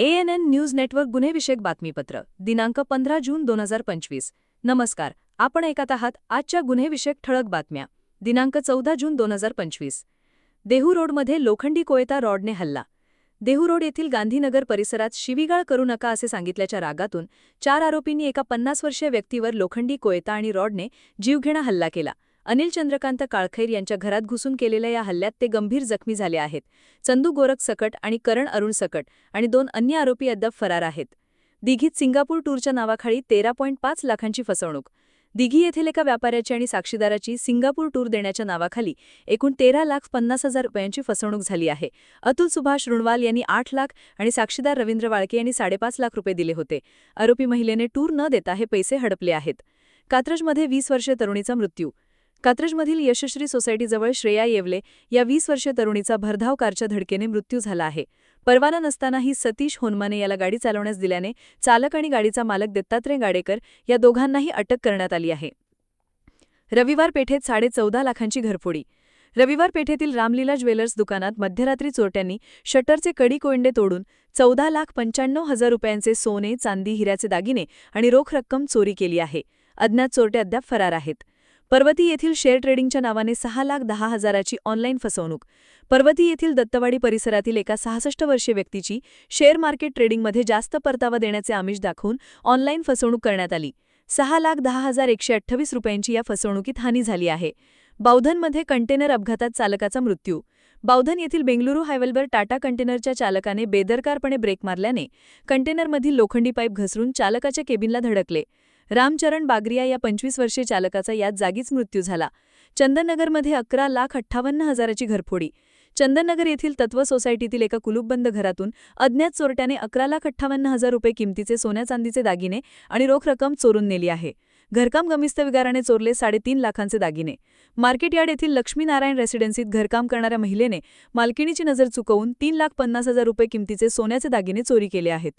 ANN news network गुन्हेविषयक बातमीपत्र दिनांक पंधरा जून दोन हजार पंचवीस. नमस्कार आपण ऐकत आहात आजच्या गुन्हेविषयक ठळक बातम्या दिनांक चौदा जून दोन हजार पंचवीस. देहू रोडमध्ये लोखंडी कोयता रॉडने हल्ला. देहू रोड येथील गांधीनगर परिसरात शिवीगाळ करू नका असे सांगितल्याच्या रागातून चार आरोपींनी एका पन्नास वर्षीय व्यक्तीवर लोखंडी कोयता आणि रॉडने जीवघेणा हल्ला केला. अनिल चंद्रकांत काळखैर यांच्या घरात घुसून केलेल्या या हल्ल्यात ते गंभीर जखमी झाले आहेत. चंदू गोरख सकट आणि करण अरुण सकट आणि दोन अन्य आरोपी अद्याप फरार आहेत. दिघीत सिंगापूर टूरच्या नावाखाली तेरा पॉईंट पाच लाखांची फसवणूक. दिघी येथील एका व्यापाऱ्याची आणि साक्षीदाराची सिंगापूर टूर देण्याच्या नावाखाली एकूण तेरा लाख पन्नास हजार रुपयांची फसवणूक झाली आहे. अतुल सुभाष रुणवाल यांनी आठ लाख आणि साक्षीदार रवींद्र वाळके यांनी साडेपाच लाख रुपये दिले होते. आरोपी महिलेने टूर न देता हे पैसे हडपले आहेत. कात्रजमध्ये वीस वर्षे तरुणीचा मृत्यू. कात्रजमधील यशश्री सोसायटीजवळ श्रेया येवले या वीस वर्षीय तरुणीचा भरधाव कारच्या धडकेने मृत्यू झाला आहे. परवाना नसतानाही सतीश होनमाने याला गाडी चालवण्यास दिल्याने चालक आणि गाडीचा मालक दत्तात्रय गाडेकर या दोघांनाही अटक करण्यात आली आहे. रविवार पेठेत साडेचौदा लाखांची घरफोडी. रविवार पेठेतील रामलीला ज्वेलर्स दुकानात मध्यरात्री चोरट्यांनी शटरचे कडी कोयंडे तोडून चौदा लाख पंच्याण्णव हजार रुपयांचे सोने चांदी हिऱ्याचे दागिने आणि रोख रक्कम चोरी केली आहे. अज्ञात चोरटे अद्याप फरार आहेत. पर्वती येथील शेअर ट्रेडिंगच्या नावाने सहा लाख दहा हजाराची ऑनलाईन फसवणूक. पर्वती येथील दत्तवाडी परिसरातील एका सहासष्ट वर्षीय व्यक्तीची शेअर मार्केट ट्रेडिंगमध्ये जास्त परतावा देण्याचे आमिष दाखवून ऑनलाईन फसवणूक करण्यात आली. सहा लाख दहा हजार एकशे अठ्ठावीस रुपयांची या फसवणुकीत हानी झाली आहे. बावधनमध्ये कंटेनर अपघातात चालकाचा मृत्यू. बावधन येथील बेंगलुरू हायवेलवर टाटा कंटेनरच्या चालकाने बेदरकारपणे ब्रेक मारल्याने कंटेनरमधील लोखंडी पाईप घसरून चालकाच्या केबिनला धडकले. रामचरण बागरिया या पंचवीस वर्षीय चालकाचा यात जागीच मृत्यू झाला. चंदननगरमध्ये अकरा लाख अठ्ठावन्न हजाराची घरफोडी. चंदननगर येथील तत्व सोसायटीतील एका कुलूपबंद घरातून अज्ञात चोरट्याने अकरा लाख अठ्ठावन्न हजार रुपये किमतीचे सोन्या चांदीचे दागिने आणि रोख रक्कम चोरून नेली आहे. घरकाम गमिस्त विगाराने चोरले साडेतीन लाखांचे दागिने. मार्केट यार्ड येथील लक्ष्मीनारायण रेसिडेन्सीत घरकाम करणाऱ्या महिलेने मालकिणीची नजर चुकवून तीन लाख पन्नास हजार रुपये किमतीचे सोन्याचे दागिने चोरी केले आहेत.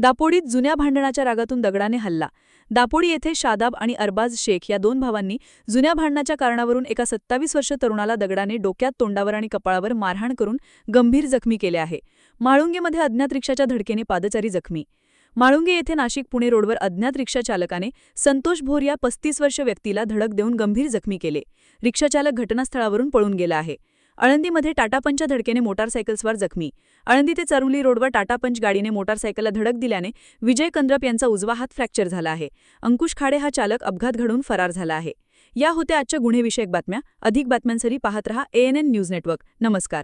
दापोडीत जुन्या भांडणाच्या रागातून दगडाने हल्ला. दापोडी येथे शादाब आणि अरबाज शेख या दोन भावांनी जुन्या भांडणाच्या कारणावरून एका सत्तावीस वर्ष तरुणाला दगडाने डोक्यात तोंडावर आणि कपाळावर मारहाण करून गंभीर जखमी केले आहे. माळुंगेमध्ये अज्ञात रिक्षाच्या धडकेने पादचारी जखमी. माळुंगे येथे नाशिक पुणे रोडवर अज्ञात रिक्षा चालकाने संतोष भोर या पस्तीस वर्ष व्यक्तीला धडक देऊन गंभीर जखमी केले. रिक्षाचालक घटनास्थळावरून पळून गेला आहे. आळंदीमध्ये टाटापंचच्या धडकेने मोटारसायकल्सवर जखमी. आळंदी ते चरुली रोडवर टाटापंच गाडीने मोटारसायकलला धडक दिल्याने विजय कंद्रप यांचा उजवा हात फ्रॅक्चर झाला आहे. अंकुश खाडे हा चालक अपघात घडून फरार झाला आहे. या होत्या आजच्या गुन्हेविषयक बातम्या. अधिक बातम्यांसाठी पाहत रहा एएनएन न्यूज नेटवर्क नमस्कार.